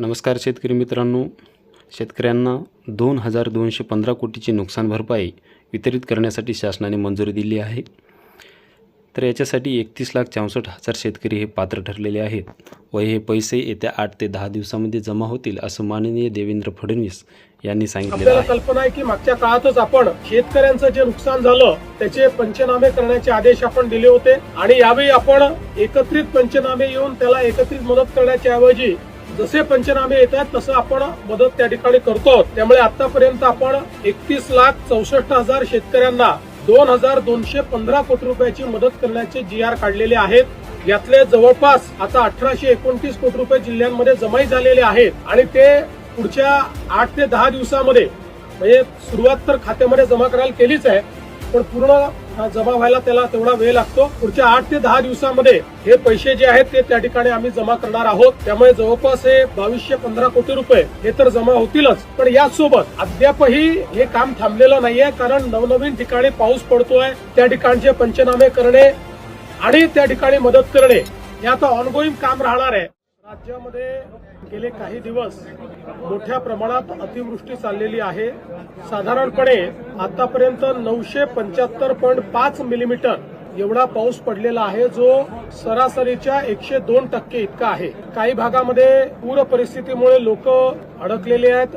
नमस्कार शेतकरी मित्रांनो. शेतकऱ्यांना दोन हजार दोनशे पंधरा कोटीची नुकसान भरपाई वितरित करण्यासाठी शासनाने मंजुरी दिली आहे. तर याच्यासाठी एकतीस लाख चौसष्ट हजार शेतकरी हे पात्र ठरलेले आहेत व हे पैसे येत्या आठ ते दहा दिवसामध्ये जमा होतील असं माननीय देवेंद्र फडणवीस यांनी सांगितलेलं आपल्याला कल्पना आहे की मागच्या काळातच आपण शेतकऱ्यांचं जे नुकसान झालं त्याचे पंचनामे करण्याचे आदेश आपण दिले होते आणि यावेळी आपण एकत्रित पंचनामे येऊन त्याला एकत्रित मदत करण्याच्या ऐवजी जसे पंचनामे येतात तसं आपण मदत त्या ठिकाणी करतो आहोत. त्यामुळे आतापर्यंत आपण एकतीस लाख चौसष्ट हजार शेतकऱ्यांना दोन हजार दोनशे पंधरा कोटी रुपयाची मदत करण्याचे जी आर काढलेले आहेत यातले जवळपास आता अठराशे एकोणतीस कोटी रुपये जिल्ह्यांमध्ये जमाई झालेले आहेत आणि ते पुढच्या आठ ते दहा दिवसामध्ये म्हणजे सुरुवात तर खात्यामध्ये जमा करायला केलीच आहे पण पूर्ण जमा व्हायला त्याला तेवढा वेळ लागतो. पुढच्या आठ ते दहा दिवसामध्ये हे पैसे जे आहेत ते त्या ठिकाणी आम्ही जमा करणार आहोत. त्यामुळे जवळपास हे बावीसशे पंधरा कोटी रुपये हे तर जमा होतीलच. पण यासोबत अद्यापही हे काम थांबलेलं नाहीये कारण नवनवीन ठिकाणी पाऊस पडतोय त्या ठिकाणचे पंचनामे करणे आणि त्या ठिकाणी मदत करणे हे आता ऑनगोईंग काम राहणार आहे. राज्यामध्ये गेले काही दिवस मोठ्या प्रमाणात अतिवृष्टी चाललेली आहे. साधारणपणे आतापर्यंत नऊशे पंच्याहत्तर पॉईंट पाच मिलीमीटर एवढा पाऊस पडलेला आहे जो सरासरीच्या एकशे दोन टक्के इतका आहे. काही भागामध्ये पूर परिस्थितीमुळे लोक अडकलेले आहेत.